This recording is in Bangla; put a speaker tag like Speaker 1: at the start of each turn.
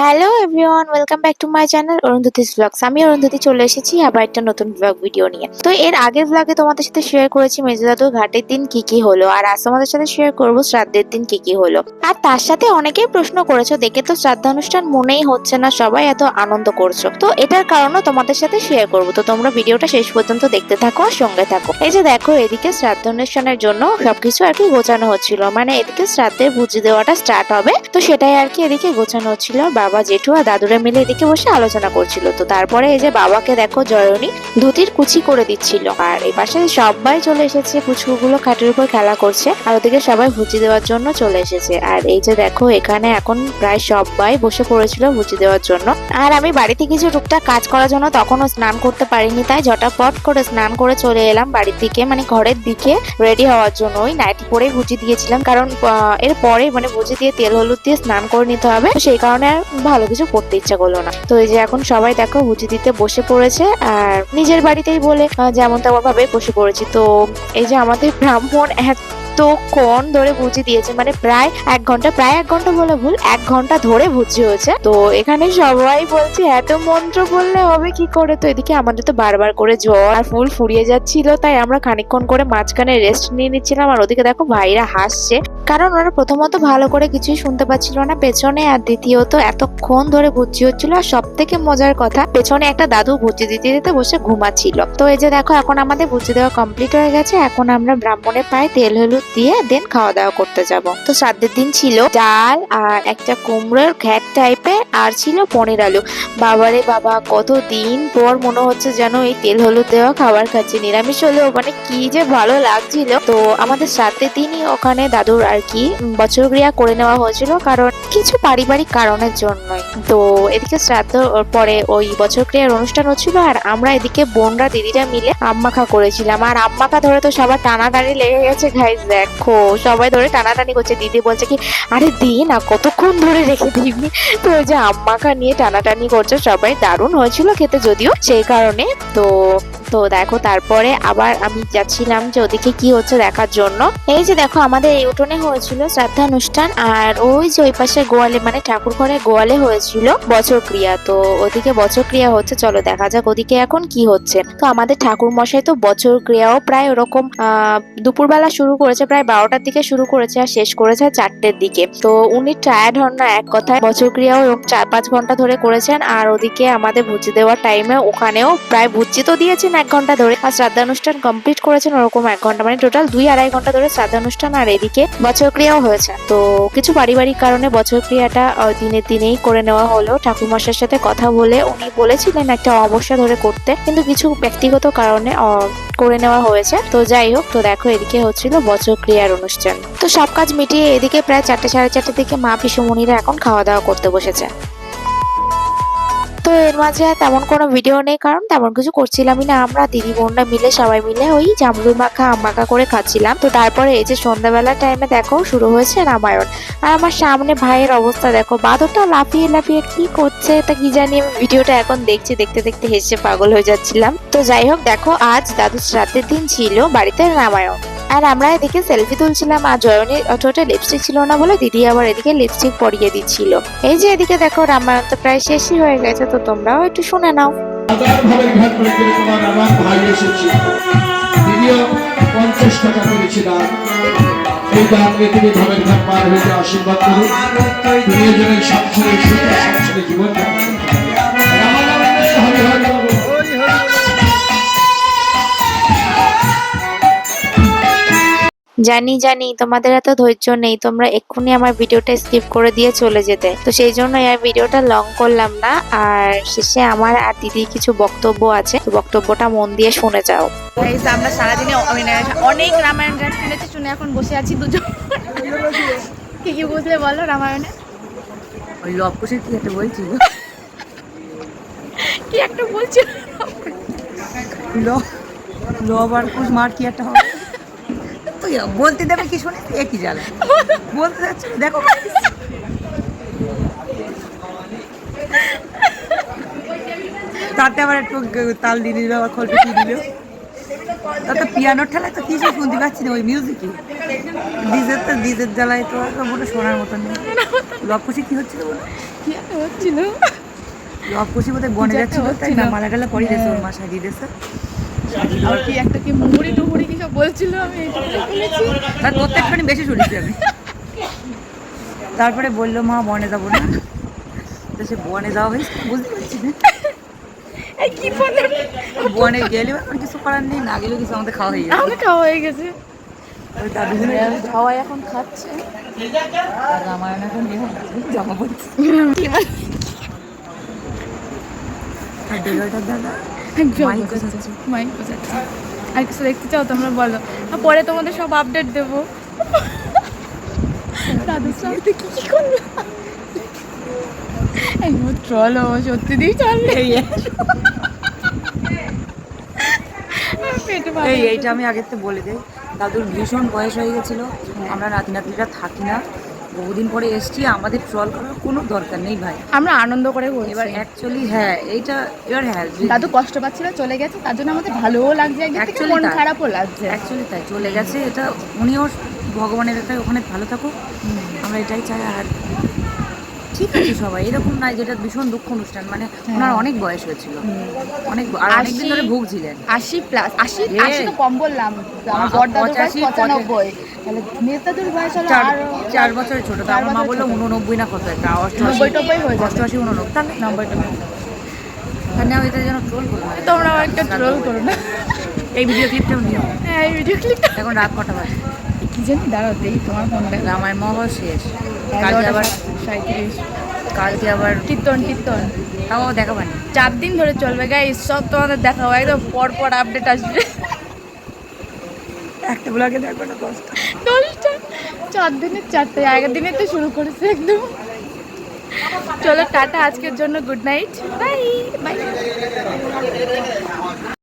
Speaker 1: Hello everyone welcome back to my channel Arundhati's blogs আমি অরুন্ধতি চলে এসেছি আবার একটা নতুন ব্লগ ভিডিও নিয়ে। তো এর আগের ব্লগে তোমাদের সাথে শেয়ার করেছি মেজদাদুর ঘাটের দিন কি কি হলো? আর আজ তোমাদের সাথে শেয়ার করব শ্রাদ্ধের দিন কি কি হলো। আর তার সাথে অনেকেই প্রশ্ন করেছ, দেখে তো শ্রাদ্ধানুষ্ঠান মনেই হচ্ছে না, সবাই এত আনন্দ করছ। তো এটার কারণও তোমাদের সাথে শেয়ার করব। তো তোমরা ভিডিওটা শেষ পর্যন্ত দেখতে থাকো আর সঙ্গে থাকো। এই যে দেখো, এদিকে শ্রাদ্ধানুষ্ঠানের জন্য সবকিছু আর কি গোছানো হচ্ছিল। মানে এদিকে শ্রাদ্ধের ভুজি দেওয়াটা স্টার্ট হবে। তো সেটাই আর কি এদিকে গোছানো হচ্ছিল বাবা জেঠু আর দাদুরা মিলে এদিকে বসে আলোচনা করছিল। তো তারপরে এই যে বাবাকে দেখো জয়নী ধুতির কুচি করে দিচ্ছিল। আর এই পাশে সবাই চলে এসেছে, পুচকুগুলো খাটের উপর খেলা করছে আর ওদিকে সবাই ভুচি দেওয়ার জন্য চলে এসেছে। আর এই যে দেখো, এখানে এখন প্রায় সবাই বসে পড়েছিল ভুচি দেওয়ার জন্য। আর আমি বাড়িতে কিছু টুকটাক কাজ করার জন্য তখনও স্নান করতে পারিনি, তাই ঝটাপট করে স্নান করে চলে এলাম বাড়ির দিকে মানে ঘরের দিকে রেডি হওয়ার জন্য। ওই নাইটি পরেই ভুজি দিয়েছিলাম, কারণ এর পরে মানে ভুজি দিয়ে তেল হলুদ দিয়ে স্নান করে নিতে হবে। সেই কারণে ভালো কিছু করতে ইচ্ছা করল না। তো এই যে এখন সবাই দেখো হুচি দিতে বসে পড়েছে আর নিজের বাড়িতেই বলে যেমন তেমন ভাবে বসে পড়েছি। তো এই যে আমাদের ব্রাহ্মণ এতক্ষণ ধরে ভুজি দিয়েছে মানে প্রায় এক ঘণ্টা, প্রায় এক ঘণ্টা বলে ভুল, এক ঘণ্টা ধরে ভুজি হয়েছে। তো এখানে সবাই বলছে, এত মন্ত্র বললে হবে কি করে? তো এদিকে আমাদের তো বারবার করে জ্বর আর ফুল ফুরিয়ে যাচ্ছিল, তাই আমরা খানিকক্ষণ করে মাঝখানে রেস্ট নিয়ে নিচ্ছিলাম। আর ওদিকে দেখো ভাইরা হাসছে, কারণ ওরা প্রথমত ভালো করে কিছুই শুনতে পাচ্ছিল না। পেছনে আর দ্বিতীয়ত এতক্ষণ ধরে ভুজি হচ্ছিল, আর সব থেকে মজার কথা, পেছনে একটা দাদু ভুজি দিতে দিতে বসে ঘুমাচ্ছিল। তো এই যে দেখো, এখন আমাদের ভুজি দেওয়া কমপ্লিট হয়ে গেছে। এখন আমরা ব্রাহ্মণের পায়ে তেল, হলুদ দিয়ে দেন খাওয়া দাওয়া করতে যাব। তো শ্রাদ্ধের দিন ছিল ডাল আর একটা কুমড়োর ঘ্যাট টাইপের আর ছিল পনির আলু। বাবারে বাবা, কত দিন পর মনে হচ্ছে যেন এই তেল হলুদ দেওয়া খাবার খাচ্ছি। নিরামিষ হলেও মানে কি যে ভালো লাগছিল। তো আমাদের শ্রাদ্ধের দিনই ওখানে দাদুর আর কি বছর ক্রিয়া করে নেওয়া হয়েছিল কারণ কিছু পারিবারিক কারণের জন্যই। তো এদিকে শ্রাদ্ধ পরে ওই বছর ক্রিয়ার অনুষ্ঠান হচ্ছিল আর আমরা এদিকে বোনরা, দিদিরা মিলে আম্মাখা করেছিলাম। আর আম্মাখা ধরে তো সবার টানা টানাটানি লেগে গেছে গাইজ দেখো, সবাই ধরে টানাটানি করছে। দিদি বলছে কি, আরে দি না, কতক্ষণ ধরে রেখে দিবি? তো ওই যে আম্মাখা নিয়ে টানাটানি করছে, সবাই দারুণ হয়েছিল খেতে যদিও সেই কারণে। তো তো দেখো, তারপরে আবার আমি যাচ্ছিলাম যে ওদিকে কি হচ্ছে দেখার জন্য। এই যে দেখো, আমাদের এই উঠোনে হয়েছিল শ্রাদ্ধানুষ্ঠান আর ওই যে ওই পাশে গোয়ালে মানে ঠাকুর ঘরে গোয়ালে হয়েছিল বছর ক্রিয়া তো ওদিকে বছর ক্রিয়া হচ্ছে, চলো দেখা যাক ওদিকে এখন কি হচ্ছে। তো আমাদের ঠাকুর মশাই তো বছর ক্রিয়াও প্রায় ওরকম দুপুরবেলা শুরু করেছে, প্রায় বারোটার দিকে শুরু করেছে আর শেষ করেছে চারটের দিকে। তো উনি টায়ার্ড হন না, এক কথায়। বছর ক্রিয়াও চার পাঁচ ঘণ্টা ধরে করেছেন আর ওদিকে আমাদের ভুজি দেওয়ার টাইমে ওখানেও প্রায় ভুজি তো দিয়েছেন এক ঘণ্টা ধরে আর শ্রাদ্ধানুষ্ঠান কমপ্লিট করেছেন ওরকম এক ঘণ্টা। মানে টোটাল দুই আড়াই ঘণ্টা ধরে শ্রাদ্ধানুষ্ঠান আর এদিকে বছর ক্রিয়াও হয়েছে। তো কিছু পারিবারিক কারণে বছর ক্রিয়াটা দিনের দিনেই করে নেওয়া হলো। ঠাকুরমশার সাথে কথা বলে উনি বলেছিলেন একটা অবসা ধরে করতে, কিন্তু কিছু ব্যক্তিগত কারণে করে নেওয়া হয়েছে। তো যাই হোক, তো দেখো এদিকে হচ্ছিল বছর ক্রিয়ার অনুষ্ঠান। তো সব কাজ মিটিয়ে এদিকে প্রায় চারটে সাড়ে চারটে থেকে মা পিসুমণিরা এখন খাওয়া দাওয়া করতে বসেছে। তো এর মাঝে তেমন কোনো ভিডিও নেই, কারণ তেমন কিছু করছিলামই না আমরা। দিদি বোনরা মিলে সবাই মিলে ওই জামরুল মাখা, আম মাখা করে খাচ্ছিলাম। তো তারপরে এই যে সন্ধ্যাবেলার টাইমে দেখো, শুরু হয়েছে রামায়ণ। আর আমার সামনে ভাইয়ের অবস্থা দেখো, বাদরটা লাফিয়ে লাফিয়ে কি করছে, তা কি জানি আমি ভিডিওটা এখন দেখছি, দেখতে দেখতে হেসে পাগল হয়ে যাচ্ছিলাম। তো যাই হোক, দেখো আজ দাদুর শ্রাদ্ধের দিন ছিল বাড়িতে রামায়ণ। আর আমরা এদিকে সেলফি তুলছিলাম আর জয়নের ঠোঁটে লিপস্টিক ছিল না বলে দিদি আবার এদিকে লিপস্টিক পরিয়ে দিচ্ছিল। এই যে এদিকে দেখো রামায়ণ তো প্রায় শেষই হয়ে গেছে, তো তোমরাও একটু শুনে নাও।
Speaker 2: আশীর্বাদ করুন।
Speaker 1: জানি জানি তোমাদের এত ধৈর্য নেই তোমরা এক্ষুনি আমার ভিডিওটা স্কিপ করে দিয়ে চলে যেতে। তো সেই জন্য আর ভিডিওটা লং করলাম না আর শেষে আমার আর দিদির কিছু বক্তব্য আছে তো বক্তব্যটা মন দিয়ে শুনে যাও।
Speaker 3: আমরা সারাদিনে অনেক রামায়ণ গান শুনেছি শুনে এখন বসে আছি দুজন। কি কি বুঝলে বলো রামায়ণে?
Speaker 4: ওই কি একটা বলছিল
Speaker 3: কি একটা বলছি
Speaker 4: ল লব আর কুশ মার কি একটা হবে? বলতে দেবে কি শুনে একই জ্বালা? বলতে যাচ্ছে দেখো। তাতে আবার একটু তাল দিয়ে দিল আবার খোল পিটিয়ে দিল তা তো পিয়ানোর ঠেলায় তো কিছু শুনতে পাচ্ছি না ওই মিউজিকে ডিজের তো ডিজের জ্বালায় তো মোটা শোনার মতন নেই। লবকুশি কি হচ্ছিল বলো?
Speaker 3: কি হচ্ছিল?
Speaker 4: লবকুশি বোধহয় বনে যাচ্ছিল তাই না? মালা টালা পরিয়ে দিয়েছে ওর
Speaker 3: হ্যাঁ।
Speaker 4: মা সাজিয়ে দিয়েছে।
Speaker 3: আর কি একটা কি মুড়ি টুমুড়ি কি সব বলছিল আমি?
Speaker 4: তার প্রত্যেকখানি বেশি শুনেছি আমি। তারপরে বলল মা বনে যাব না। তো সে বনে যাওয়া হয়েছে বুঝতে পারছি না।
Speaker 3: কি
Speaker 4: বনে গেলেও এখন কিছু করার নেই না গেলেও কিছু আমাদের খাওয়া হয়ে গেছে।
Speaker 3: আমাকে খাওয়া হয়ে গেছে। খাওয়াই এখন খাচ্ছে।
Speaker 4: আর রামায়ণ এখন জামা পড়ছে আর দাদা? মাইক
Speaker 3: বোঝাচ্ছে। আর কিছু দেখতে চাও তোমরা বলো। পরে তোমাদের সব আপডেট দেবো। কি কি করল। হব সত্যি দিয়ে চলবে
Speaker 4: এই এইটা আমি আগের থেকে বলে দিই। দাদুর ভীষণ বয়স হয়ে গেছিল। আমরা নাতি নাতনিরা থাকি না। বহুদিন পরে এসছি আমাদের ট্রল করার কোনো দরকার নেই ভাই।
Speaker 3: আমরা আনন্দ করে বলছি।
Speaker 4: এবার অ্যাকচুয়ালি হ্যাঁ এইটা এবার হ্যাঁ
Speaker 3: দাদু কষ্ট পাচ্ছিল চলে গেছে তার জন্য আমাদের ভালোও লাগছে একদিক মন খারাপও লাগছে।
Speaker 4: অ্যাকচুয়ালি তাই চলে গেছে এটা উনিও ভগবানের এটা ওখানে ভালো থাকুক। আমরা এটাই চাই আর ঠিক আছে সবাই এরকম নাই যেটা ভীষণ দুঃখ অনুষ্ঠান মানে ওনার অনেক বয়স হয়েছিল। অনেক আর অনেকদিন ধরে ভুগছিলেন।
Speaker 3: আশি প্লাস আশি আশি তো কম বললাম। আমার বয়স পঁচানব্বই। তাহলে নেতাদের বয়স হলো
Speaker 4: চার চার বছরের ছোট তো আমার মা বলল। উননব্বই না কত একটা অষ্টআশি।
Speaker 3: হয়ে
Speaker 4: অষ্টআশি উননব্বই। তাহলে
Speaker 3: নব্বই টব্বই
Speaker 4: তাহলে আমি এটা যেন ট্রোল করব।
Speaker 3: তোমরা আমাকে ট্রোল করো। না।
Speaker 4: এই ভিডিও ক্লিপটাও নিও।
Speaker 3: হ্যাঁ এই ভিডিও ক্লিপটা
Speaker 4: এখন রাত কটা বাজে?
Speaker 3: কি জানি দাঁড়াও দেখি তোমার ফোনটা
Speaker 4: রামায়ণ মহাভারত শেষ। কালকে আবার
Speaker 3: সাঁত্রিশ
Speaker 4: কালকে আবার
Speaker 3: কীর্তন কীর্তন।
Speaker 4: তাও দেখাবানি
Speaker 3: চার দিন ধরে চলবে গাইস সব তোমাদের দেখাবো। একদম পর পর আপডেট আসবে।
Speaker 4: একটা ব্লগে দেখবে না দশটা?
Speaker 3: দশটা? চার দিনের চারটে। আগের দিনে তো শুরু করেছে একদম। চলো টাটা আজকের জন্য গুড নাইট বাই বাই